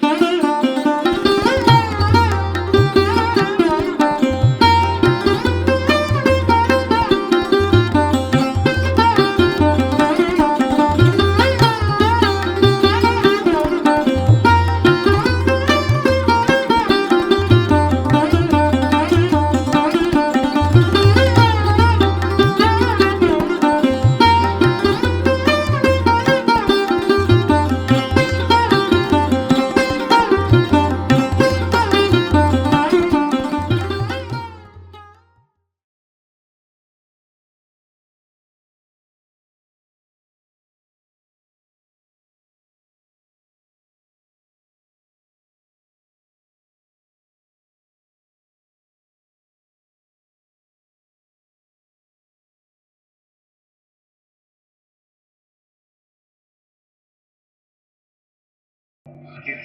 Música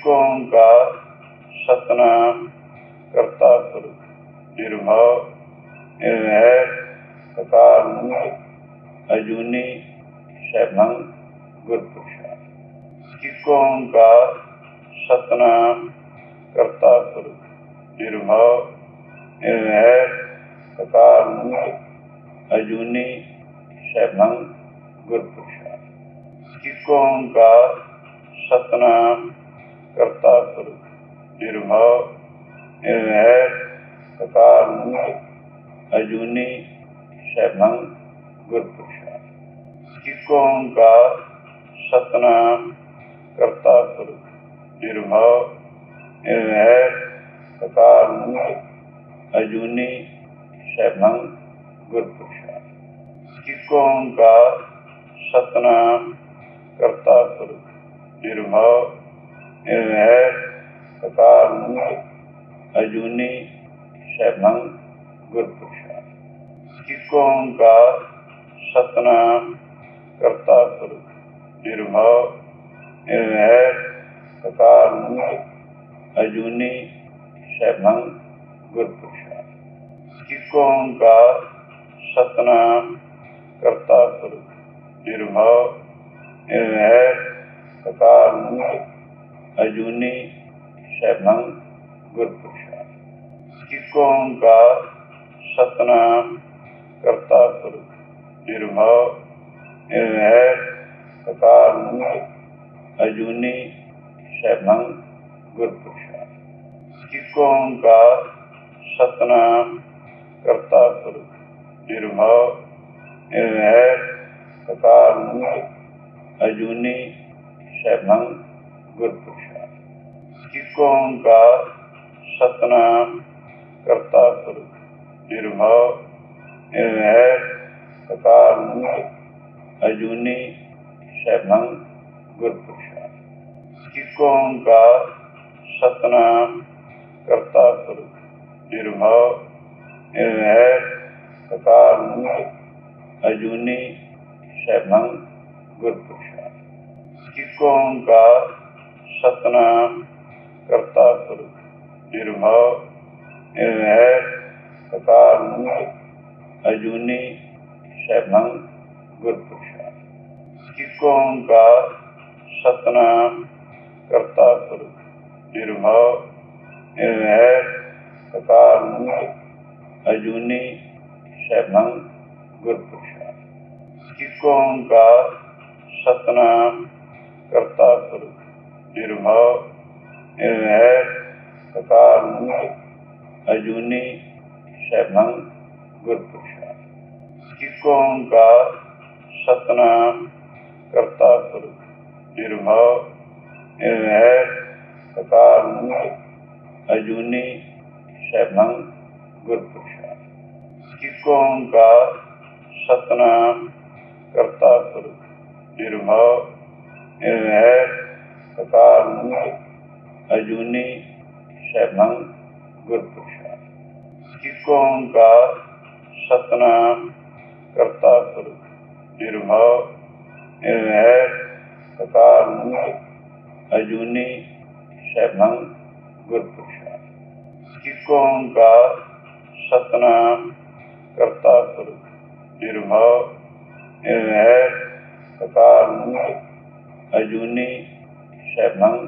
کو کا ستنا کرتا پھر نربھؤ نربھر سکار اجونی شیبھنگ گرپشا کو کا ستنا کرتا پھر نربھؤ نربھر سکار اجونی شیبھنگ گرپشا کو کا ستنا ਕਰਤਾ ਪੁਰਖ ਨਿਰਭਉ ਨਿਰਵੈਰ ਅਕਾਲ ਮੂਰਤ ਅਜੂਨੀ ਸੈਭੰ ਗੁਰ ਪ੍ਰਸਾਦ ਇੱਕ ਓੰਕਾਰ ਸਤਨਾਮ ਕਰਤਾ ਪੁਰਖ ਨਿਰਭਉ ਨਿਰਵੈਰ ਅਕਾਲ ਮੂਰਤ ਅਜੂਨੀ ਸੈਭੰ ਗੁਰ ਪ੍ਰਸਾਦ ਇੱਕ ਓੰਕਾਰ ਸਤਨਾਮ ਕਰਤਾ ਪੁਰਖ ਨਿਰਭਉ ارغیر کپار اجونی شہبنگ گرپشا کی کا ستنام کرتا پر نربھاؤ ارغیر کپار اجونی شہبنگ گرپشا کی قوم کا ستنام کرتا پر نربھاؤ ارغیر کپار ارجونی شیبھنگ گرپشا کو قوم کا ستنام کرتا پر نربھاؤ نربھیر سکار مند ارجونی شیبھنگ گرپشا کی قوم کا ستنام کرتا پر نربھاؤ نربھیر سکار مت پوچھا اس قوم کا ستنا کرتا پھر نربھاؤ نرو سکار مت اجونی شیبھنگ گر پوچھا اس قوم کا ستنا کرتا پھر نربھاؤ نرو سکار مت اجونی شیبھنگ گر پوچھا اس قوم کا ستنام کرتا گرو نربھاؤ نربھیر ککار مند اجونی شیبھنگ گر پرشا کا ستنام کرتا گرو نربھاؤ نربھیر ککار مند اجونی شیبھنگ گر پرشا کا ستنام کرتا گرو اربھاؤ ارغیر سکار منگ اجونی شیبھنگ گرپشا کی قوم کا ستنا کرتا پورک اربھاؤ ارغیر سکار منگ اجونی شیبھنگ گرپشا کی قوم کا ستنا کرتا پورک اربھاؤ ارغیر سکال مند اجونی شہبھنگ گرپشا کی قوم کا ستنام کرتا پور نربھو نرو سکال مند اجونی شہبھنگ گرپشا کی قوم کا ستنام کرتا پور نربھو نرو سکال مند اجونی سیلنگ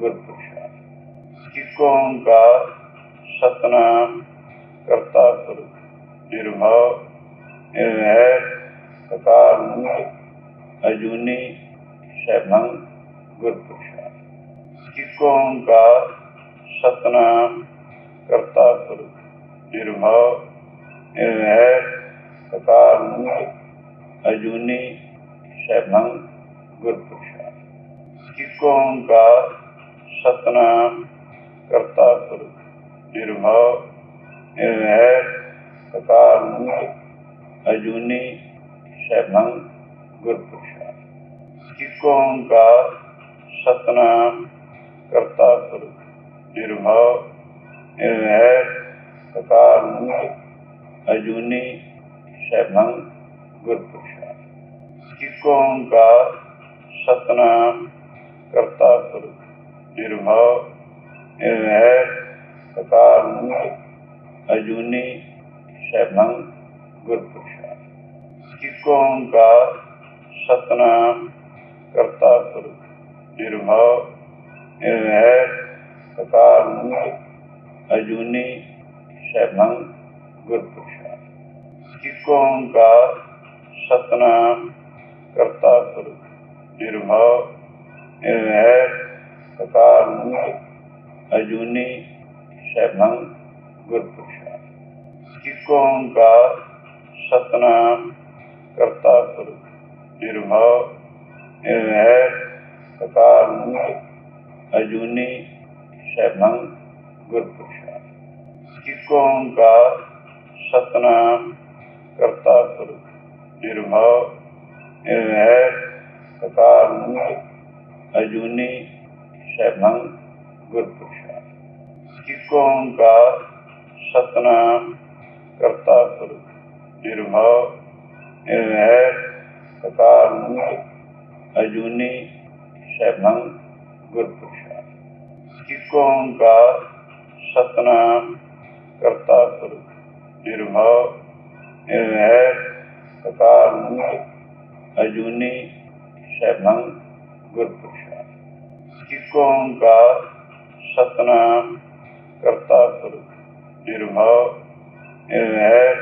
گرپشا کو اومکار ستنام کرتا پر نربھاؤ نربھیر ککار مند اجونی سیلنگ گرپشا کو اومکار ستنام کرتا پر نربھاؤ نربھیر ککار مند اجونی سیلنگ گرپشا ਇੱਕ ਓੰਕਾਰ, ਸਤਨਾਮ ਕਰਤਾ ਪੁਰਖ, ਨਿਰਭਉ, ਨਿਰਵੈਰ ਅਕਾਲ ਮੂਰਤ ਅਜੂਨੀ ਸੈਭੰ ਗੁਰਪ੍ਰਸਾਦ ਇੱਕ ਓੰਕਾਰ, ਸਤਨਾਮ ਕਰਤਾ ਪੁਰਖ, ਨਿਰਭਉ, ਨਿਰਵੈਰ ਅਕਾਲ ਮੂਰਤ ਅਜੂਨੀ ਸੈਭੰ ਗੁਰਪ੍ਰਸਾਦ ਇੱਕ ਓੰਕਾਰ, ਸਤਨਾਮ ਕਰਤਾ ਪੁਰਖ ਨਿਰਭਉ, ਨਿਰਵੈਰ ਅਕਾਲ ਮੂਰਤ ਅਜੂਨੀ, ਸੈਭੰ, ਗੁਰਪ੍ਰਸਾਦ। ਇੱਕ ਓੰਕਾਰ ਸਤਨਾਮ ਕਰਤਾ ਨਿਰਭਉ, ਨਿਰਵੈਰ ਅਕਾਲ ਮੂਰਤ ਅਜੂਨੀ, ਸੈਭੰ, ਗੁਰਪ੍ਰਸਾਦ। ਇੱਕ ਓੰਕਾਰ ਸਤਨਾਮ ਕਰਤਾ ਪੁਰਖ ਨਿਰਭਉ ارہر سکار نوج اجونی شہبھنگ گرپشا جکو کا ستنام کرتا پر نربھاؤ ارہر سکار نوج اجونی شہبھنگ گرپشا جکو ان کا ستنام کرتا پر نربھاؤ ارہر سکار نوج اجونی شہبنگ گرپشا چکوں کا ستنام کرتا پر نربھاؤ نرغیر سکار مند اجونی شہبنگ گرپشا چکوں کا ستنام کرتا پر نربھاؤ نرغیر سکار مند اجونی گرپشا کی قوم کا ستنا کرتا پھر نربھیر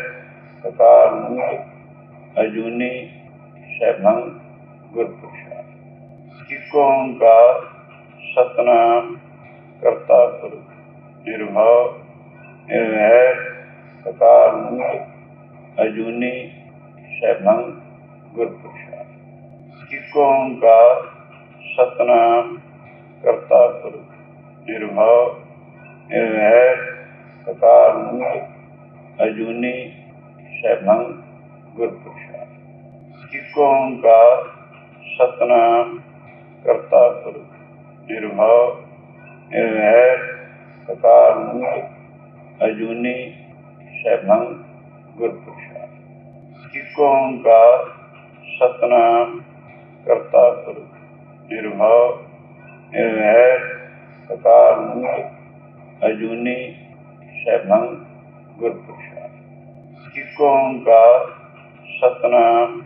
سکار مند اجونی شیبھنگ گرپشا کی قوم کا ستنا کرتا پھر نربھو نربھیر سکار مند اجونی شیبھنگ گرپشا کی قوم کا ستنا ਕਰਤਾ ਪੁਰਖ ਨਿਰਭਉ, ਨਿਰਵੈਰ ਅਕਾਲ ਮੂਰਤ ਅਜੂਨੀ ਸੈਭੰ ਗੁਰਪ੍ਰਸਾਦ। ਇੱਕ ਓੰਕਾਰ ਸਤਨਾਮ ਕਰਤਾ ਪੁਰਖ ਨਿਰਭਉ, ਨਿਰਵੈਰ ਅਕਾਲ ਮੂਰਤ ਅਜੂਨੀ ਸੈਭੰ ਗੁਰਪ੍ਰਸਾਦ। ਇੱਕ ਓੰਕਾਰ ਸਤਨਾਮ ਕਰਤਾ ਪੁਰਖ ਨਿਰਭਉ ارغیر سکار نور اجونی شہبنگ گرپشا کی قوم کا ستنام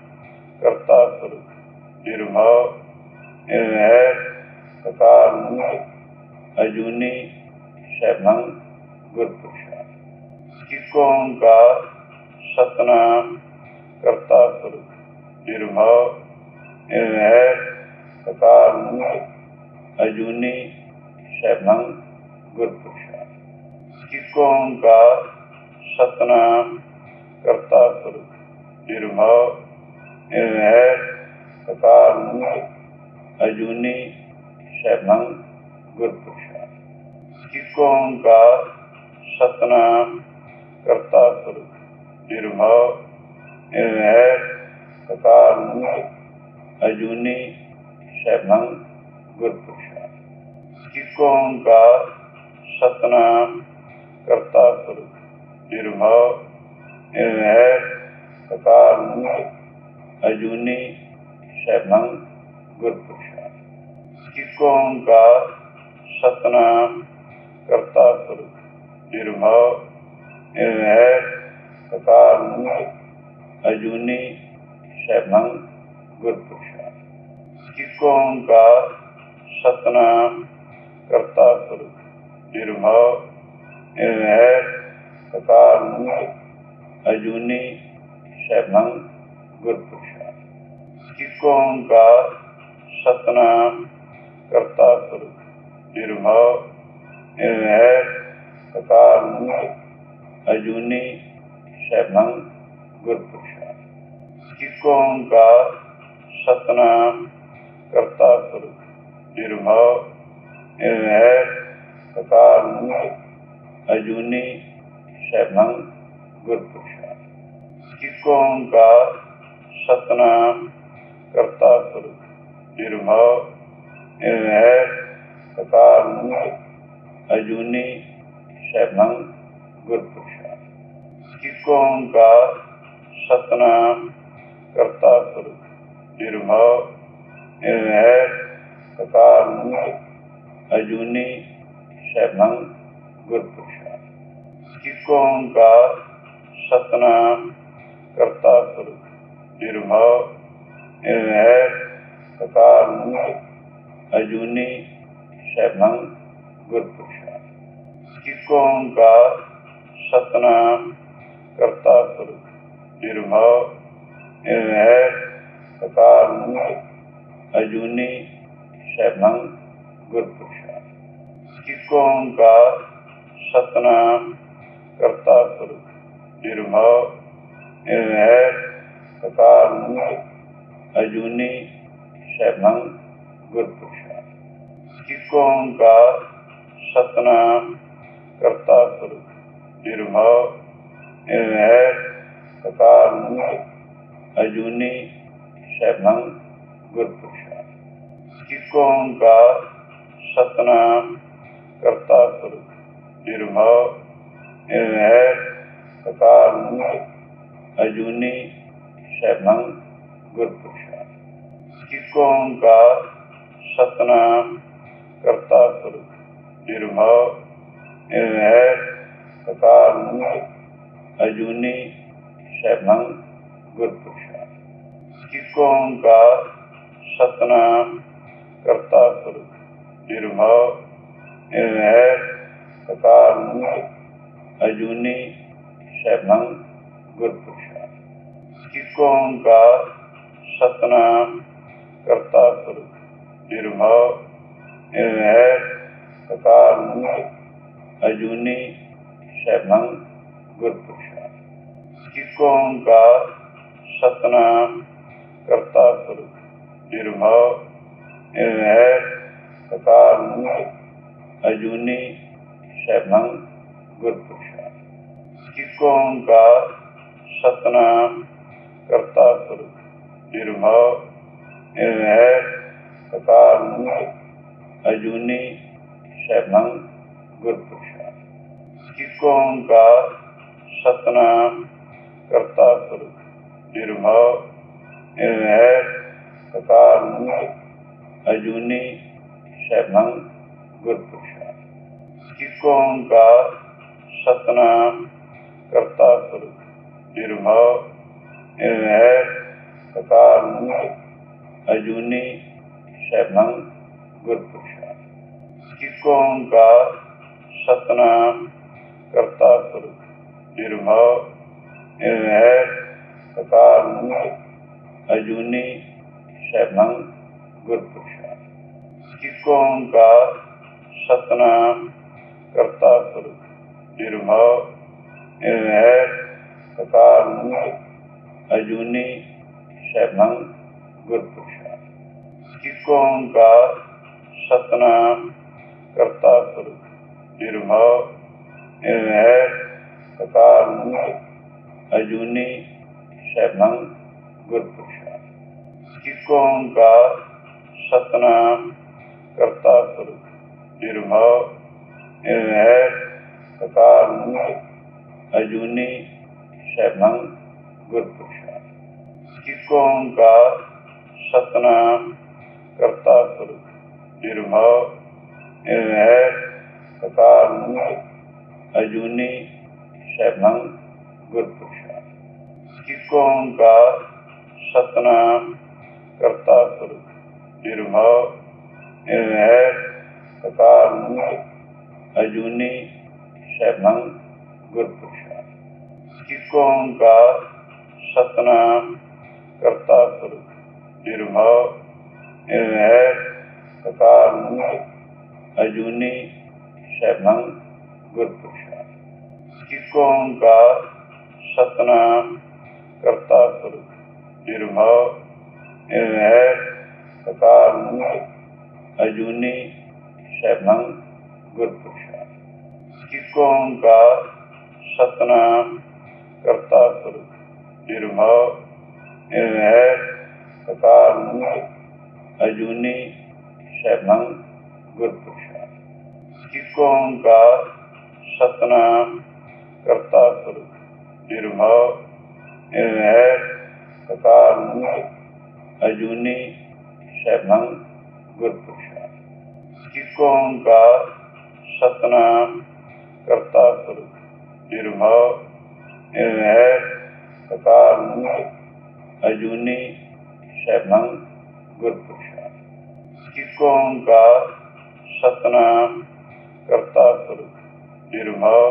کرتا کرو نربھاؤ ارغیر سکار نور اجونی شہبنگ گرپشا کی قوم کا ستنام کرتا کرو نربھاؤ ارغیر سکار نور اجونی شہبنگ گرپشا کی قوم کا ستنام کرتا پر نربھاؤ نربھیر سکار مند ارجونی شہبنگ گرپشا کی قوم کا ستنام کرتا پر نربھاؤ نربھیر سکار مند ارجونی شہبنگ مت پوچھا کا ستنا کرتا پھر نربھاؤ نرو اجونی، شیبھنگ گر پرشا کی کا ستنا کرتا پھر نربھاؤ سکار اجونی، شیبھنگ گر پرشا کی کا ستنام کرتا پر نربھاؤ نربھیر ککار مند اجونی شیبھنگ گرپرشا کو انکار ستنام کرتا پر نربھاؤ نربھیر ککار مند اجونی شیبھنگ گرپرشا کو انکار ستنام کرتا پر اربھاؤ ارغیر سکار منگ اجونی شیبھنگ گرپشا کی کا ستنا کرتا پورک اربھاؤ ارغیر سکار منگ اجونی شیبھنگ گرپشا کی قوم کا ستنا کرتا پورک سکال مند اجونی شہبھنگ گرپشا کی قوم کا ستنا کرتا پر نربھاؤ نرغیر سکال مند اجونی شہبھنگ گرپشا کو قوم کا ستنا کرتا پر نربھاؤ نرغیر سکال مند اجونی سیلنگ گرپشا کو اومکار ستنام کرتا پر نربھاؤ نربھیر ککار مند اجونی سیلنگ گرپشا کو اومکار ستنام کرتا پر نربھاؤ نربھیر ککار مند اجونی سیلنگ گرپشا ਇਕ ਓੰਕਾਰ ਸਤਨਾਮ ਕਰਤਾ ਪੁਰਖ ਨਿਰਭਉ, ਨਿਰਵੈਰ ਅਕਾਲ ਮੂਰਤ ਅਜੂਨੀ ਸੈਭੰ ਗੁਰ ਪ੍ਰਸਾਦ ਇਕ ਓੰਕਾਰ ਸਤਨਾਮ ਕਰਤਾ ਪੁਰਖ ਨਿਰਭਉ, ਨਿਰਵੈਰ ਅਕਾਲ ਮੂਰਤ ਅਜੂਨੀ ਸੈਭੰ ਗੁਰ ਪ੍ਰਸਾਦ ਇਕ ਓੰਕਾਰ ਸਤਨਾਮ کرتا نربھاؤ نرغیر سکار مند اجونی شیبھنگ گرپرشا اس کا ستنام کرتاپور نربھاؤ نرغیر سکار مند اجونی شیبھنگ گرپرشا اس کی قوم کا ستنام نربھاؤ ارہر سکار نند اجونی شیبھنگ گرپشا کو ان کا ستنام کرتا پور نربھاؤ ارہر سکار نند اجونی شیبھنگ گرپشا کو ان کا ستنام کرتا پور نربھاؤ ارہر سکار نند اجونی شیبھنگ گرپشا ان کا ستنام کرتا پر نربھاؤ نرو سکار مند اجونی شیبھنگ گرپشا ان کا ستنام کرتا پر نربھاؤ نرو سکار مند اجونی گرپشا کو ان کا ستنام کرتا کرو نربھؤ نرو سکار مند اجونی شیبھنگ گرپشا جس کو ان کا کرتا کرو نربھؤ نرو سکار مند اجونی شیبھنگ گرپرشا جس کو ان کا ستنام ਕਰਤਾ ਪੁਰਖ ਨਿਰਭਉ, ਨਿਰਵੈਰ ਅਕਾਲ ਮੂਰਤ ਅਜੂਨੀ ਸੈਭੰ ਗੁਰ ਪ੍ਰਸਾਦ ਇਕ ਓੰਕਾਰ ਸਤਨਾਮ ਕਰਤਾ ਪੁਰਖ ਨਿਰਭਉ, ਨਿਰਵੈਰ ਅਕਾਲ ਮੂਰਤ ਅਜੂਨੀ ਸੈਭੰ ਗੁਰ ਪ੍ਰਸਾਦ ਇਕ ਓੰਕਾਰ ਸਤਨਾਮ ਕਰਤਾ ਪੁਰਖ ਨਿਰਭਉ ارغیر کپار اجونی شہبنگ گرپشا کی کا ستنام کرتا پر نربھاؤ ارغیر کپار اجونی شہبنگ گرپشا کی قوم کا ستنام کرتا پر نربھاؤ ارغیر کپار اجونی شہبنگ گرپشا سکوں کا ستنام کرتا پور نربھاؤ نربھیر سکار مند اجونی شہبنگ گرپشا سکوں کا ستنام کرتا پور نربھاؤ نربھیر سکار مند اجونی شہبنگ مت پوچھا کا ستنا کرتا پھر نربھو نرو اجونی شیبنگ گر پوچھا کا ستنا کرتا پھر نربھو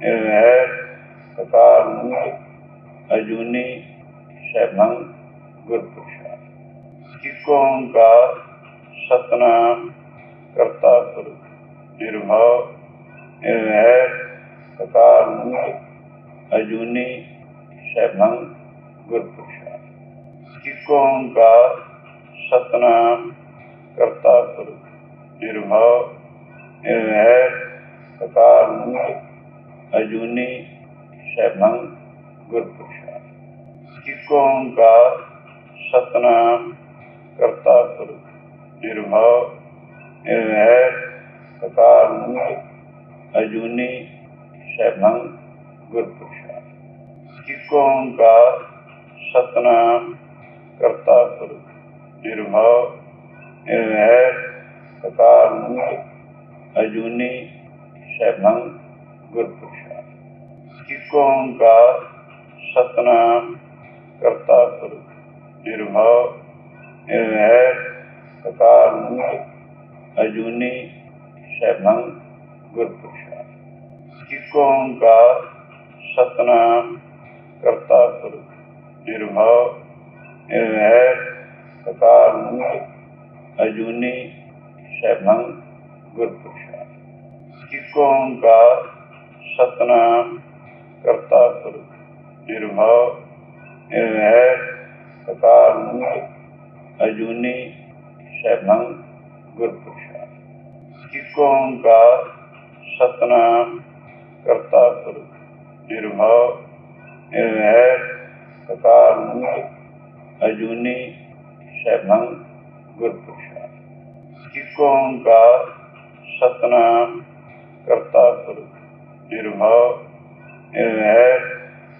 نرو کپار اجونی شیبنگ گر پوچھا اس کا ستنام کرتا پر نربھاؤ نربھیر ککار مند اجونی شیبھنگ گرپرشا کو ان کا ستنام کرتا پر نربھاؤ نربھیر ککار مند اجونی شیبھنگ گرپرشا کو ان کا ستنام کرتا پر ਨਿਰਭਉ, ਨਿਰਵੈਰ ਅਕਾਲ ਮੂਰਤ ਅਜੂਨੀ ਸੈਭੰ ਗੁਰ ਪ੍ਰਸਾਦ ਓੰਕਾਰ, ਸਤਨਾਮ, ਕਰਤਾ ਪੁਰਖ, ਨਿਰਭਉ, ਨਿਰਵੈਰ ਅਕਾਲ ਮੂਰਤ ਅਜੂਨੀ ਸੈਭੰ ਗੁਰ ਪ੍ਰਸਾਦ ਓੰਕਾਰ, ਸਤਨਾਮ, ਕਰਤਾ ਪੁਰਖ, ਨਿਰਭਉ, ਨਿਰਵੈਰ سکال اجونی شہبھنگ گرپشا کی قوم کا ستنام کرتا پر نربھاؤ نرغیر سکال اجونی شہبھنگ گرپشا کی قوم کا ستنام کرتا پر نربھاؤ نرغیر سکال اجونی سیلم گرپشا ٹیکوںکار ستنام کرتا پر نربھاؤ نربھیر ککار مند اجونی سیلم گرپشا ٹیکوںکار ستنام کرتا پر نربھاؤ نربھیر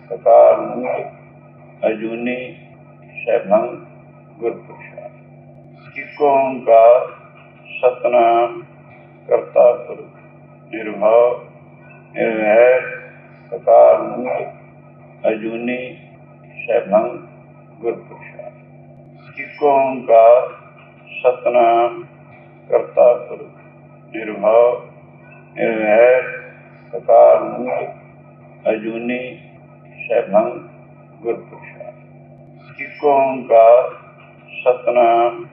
ککار مند اجونی سیلم گرپشا جکو اومکار ستنام کرتا پر نربھاؤ نربھیر سکار مور اجونی شیبھنگ گرپرشا جکو اومکار ستنام کرتا پر نربھاؤ نربھیر سکار مور اجونی شیبھنگ گرپرشا جکو اومکار ستنام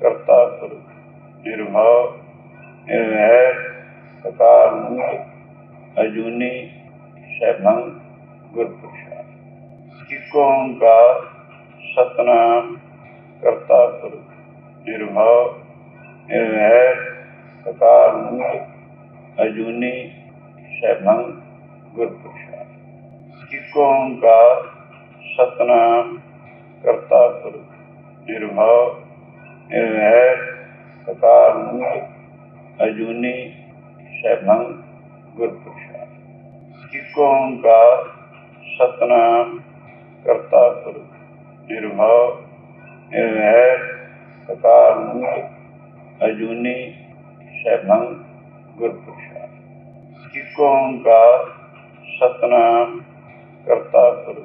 ਕਰਤਾਰਪੁਰ ਨਿਰਭਉ, ਨਿਰਵੈਰ, ਸਕਾਰ ਮੂਲ, ਅਜੂਨੀ ਸੈਭੰ ਗੁਰਪ੍ਰਸਾਦ ਇਕੋ ਓੰਕਾਰ ਸਤਨਾਮ ਕਰਤਾਰਪੁਰ ਨਿਰਭਉ, ਨਿਰਵੈਰ, ਸਕਾਰ ਮੂਲ, ਅਜੂਨੀ ਸੈਭੰ ਗੁਰਪ੍ਰਸਾਦ ਇਕੋ ਓੰਕਾਰ ਸਤਨਾਮ ਕਰਤਾਰਪੁਰ ਨਿਰਭਉ ارہر سکار مجھ اجونی شیبھنگ گرپشا کو ان کا ستنام کرتا کرو نربھاؤ ارہر سکار مجھ اجونی شیبھنگ گرپشا کو ان کا ستنام کرتا کرو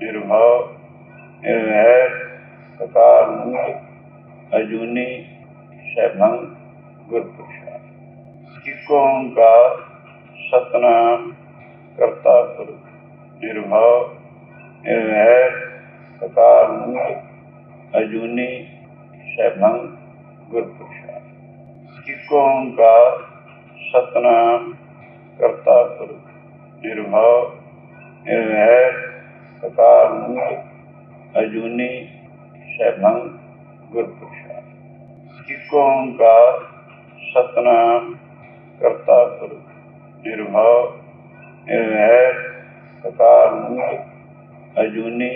نربھاؤ ارہر سکار مجھ اجونی شیبھنگ گرپشا چکوں کا ستنام کرتا پر نربھاؤ نرغیر سکار مند اجونی شیبھنگ گرپشا چکوں کا ستنام کرتا پر نربھاؤ نرغیر سکار مند اجونی شیبھنگ ਇੱਕ ਓੰਕਾਰ, ਸਤਨਾਮ ਕਰਤਾ ਪੁਰਖ ਨਿਰਭਉ, ਨਿਰਵੈਰ ਅਕਾਲ ਮੂਰਤ ਅਜੂਨੀ,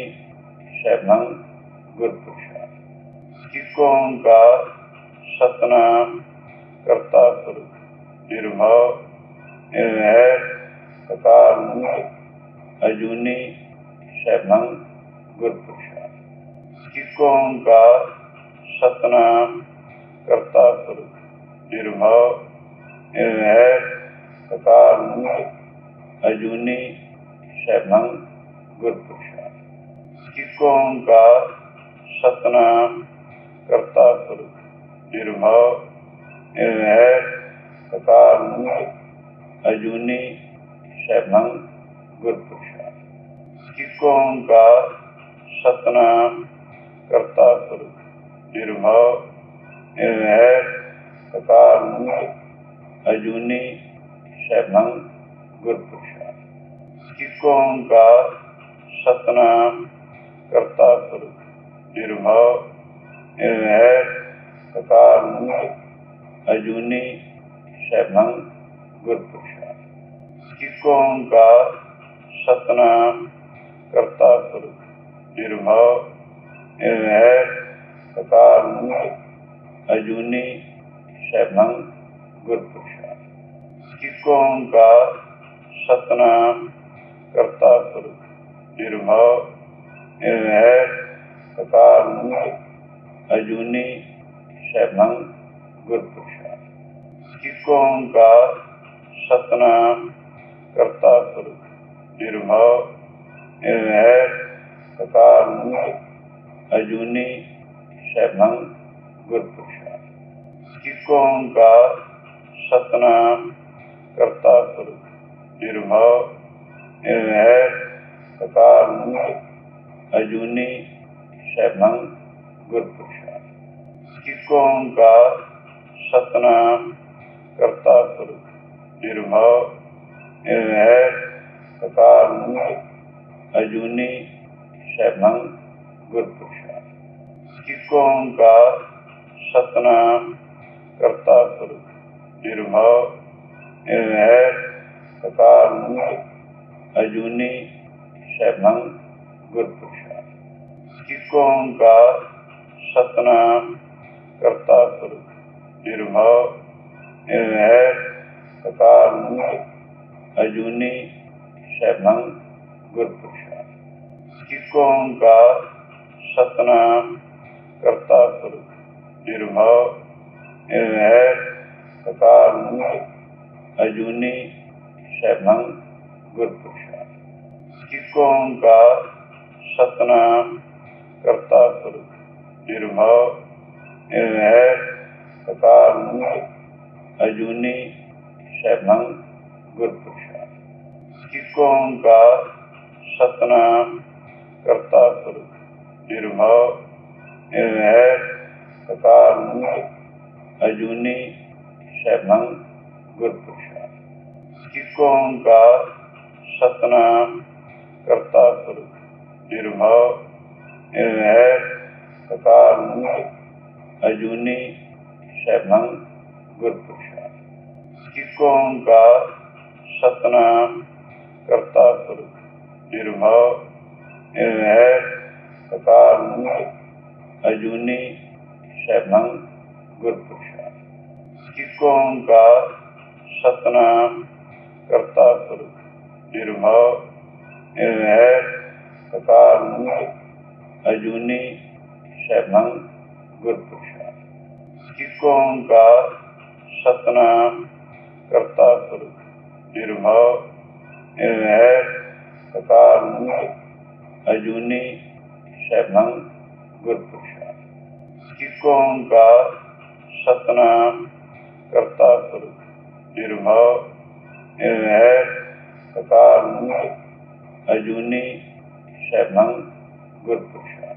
ਸੈਭੰ ਗੁਰ ਇੱਕ ਓੰਕਾਰ, ਸਤਨਾਮ ਕਰਤਾ ਪੁਰਖ ਨਿਰਭਉ, ਨਿਰਵੈਰ ਅਕਾਲ ਮੂਰਤ ਅਜੂਨੀ, ਸੈਭੰ ਗੁਰ ਪ੍ਰਸਾਦ ਇੱਕ ਓੰਕਾਰ, ਸਤਨਾਮ ਕਰਤਾ ਪੁਰਖ ਨਿਰਭਉ, ਨਿਰਵੈਰ ਅਕਾਲ ਮੂਰਤ ਅਜੂਨੀ ਸੈਭੰ ਗੁਰ ਪ੍ਰਸਾਦ ਇੱਕ ਓੰਕਾਰ ਸਤਨਾਮ ਕਰਤਾ ਪੁਰਖ ਨਿਰਭਉ, ਨਿਰਵੈਰ ਅਕਾਲ ਮੂਰਤ ਅਜੂਨੀ ਸੈਭੰ ਗੁਰ ਪ੍ਰਸਾਦ ਇੱਕ ਓੰਕਾਰ ਸਤਨਾਮ ਕਰਤਾ ਪੁਰਖ ਨਿਰਭਉ ریڑھ کپار منگ اجونی شہبنگ گرپشا چکوں کا ستنام کرتا پر نربھاؤ نریر کپار منگ اجونی شہبنگ گرپشا چکوں کا ستنام کرتا پر نربھاؤ نریر کپار منگ اجونی شہبنگ گرپشا کی قوم کا ستنام کرتا پر نربھاؤ نربھیر ککار مند اجونی شہبنگ گرپشا کی قوم کا ستنام کرتا پر نربھاؤ نربھیر ککار مند اجونی شہبنگ مت پوچھا کا ستنام کرتا پھر نربھاؤ نرو سکار اجونی، شیبھنگ گر پرشاد کون کا ستنا کرتا پھر نربھاؤ نرو سکار اجونی، شیبھنگ گر پرشاد کون کا ستنام کرتا پر نربھاؤ نربھیر اجونی شیبھنگ گرپرشا جکو کا ستنام کرتا پر نربھاؤ نربھیر ککار اجونی شیبھنگ گرپرشا جکو کا ستنام کرتا پر اربھاؤ ارغیر سکار منگ اجونی شیبھنگ گرپشا کو کا ستنام کرتا پور اربھاؤ ارغیر سکار منگ اجونی شیبھنگ گرپشا کو ان کا ستنام کرتا پور سکال مند اجونی شہبھنگ گرپشا کو قوم کا ستنام کرتا پر نربھاؤ نرغیر سکال مند اجونی شہبھنگ گرپشا کو قوم کا ستنام کرتا پر نربھاؤ نرغیر سکال مند اجونی سیلنگ گرپشا جس کو ہنکار ستنام کرتا پر نربھاؤ نربھیر ککار مند اجونی سیبھنگ گرپشا جس کو ہنکار ستنام کرتا پر نربھاؤ نربھیر ککار مند اجونی سیبھنگ گرپشا ਇੱਕ ਓੰਕਾਰ ਸਤਨਾਮ ਕਰਤਾ ਪੁਰਖ ਨਿਰਭਉ ਨਿਰਵੈਰ ਸਕਾਲ ਮੂਰਤ ਅਜੂਨੀ ਸੈਭੰ ਗੁਰਪੁਰਸ਼।